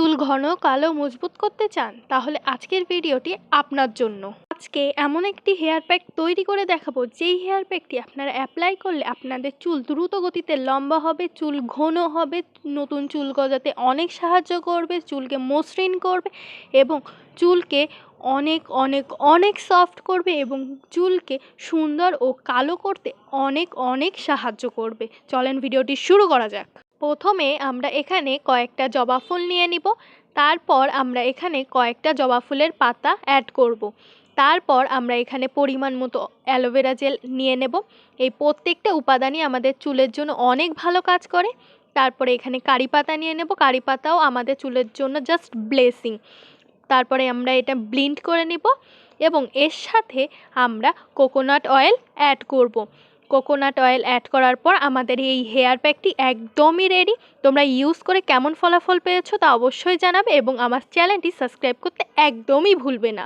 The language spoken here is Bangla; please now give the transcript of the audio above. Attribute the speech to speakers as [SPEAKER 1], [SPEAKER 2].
[SPEAKER 1] চুল ঘন, কালো, মজবুত করতে চান, তাহলে আজকের ভিডিওটি আপনার জন্য। আজকে এমন একটি হেয়ার প্যাক তৈরি করে দেখাবো, যেই হেয়ার প্যাকটি আপনারা অ্যাপ্লাই করলে আপনাদের চুল দ্রুত গতিতে লম্বা হবে, চুল ঘন হবে, নতুন চুল গজাতে অনেক সাহায্য করবে, চুলকে মসৃণ করবে এবং চুলকে অনেক অনেক অনেক সফট করবে এবং চুলকে সুন্দর ও কালো করতে অনেক অনেক সাহায্য করবে। চলেন ভিডিওটি শুরু করা যাক। প্রথমে আমরা এখানে কয়েকটা জবা ফুল নিয়ে নিব, তারপর আমরা এখানে কয়েকটা জবা ফুলের পাতা অ্যাড করব। তারপর আমরা এখানে পরিমাণ মতো অ্যালোভেরা জেল নিয়ে নেব এই প্রত্যেকটা উপাদানই আমাদের চুলের জন্য অনেক ভালো কাজ করে তারপরে এখানে কারি পাতা নিয়ে নেব কারি পাতাও আমাদের চুলের জন্য জাস্ট ব্লেসিং তারপরে আমরা এটা ব্লিন্ড করে নিব এবং এর সাথে আমরা কোকোনাট অয়েল অ্যাড করব। কোকোনাট অয়েল অ্যাড করার পর আমাদের এই হেয়ার প্যাকটি একদমই রেডি তোমরা ইউজ করে কেমন ফলাফল পেয়েছ তা অবশ্যই জানাবে এবং আমার চ্যানেলটি সাবস্ক্রাইব করতে একদমই ভুলবে না।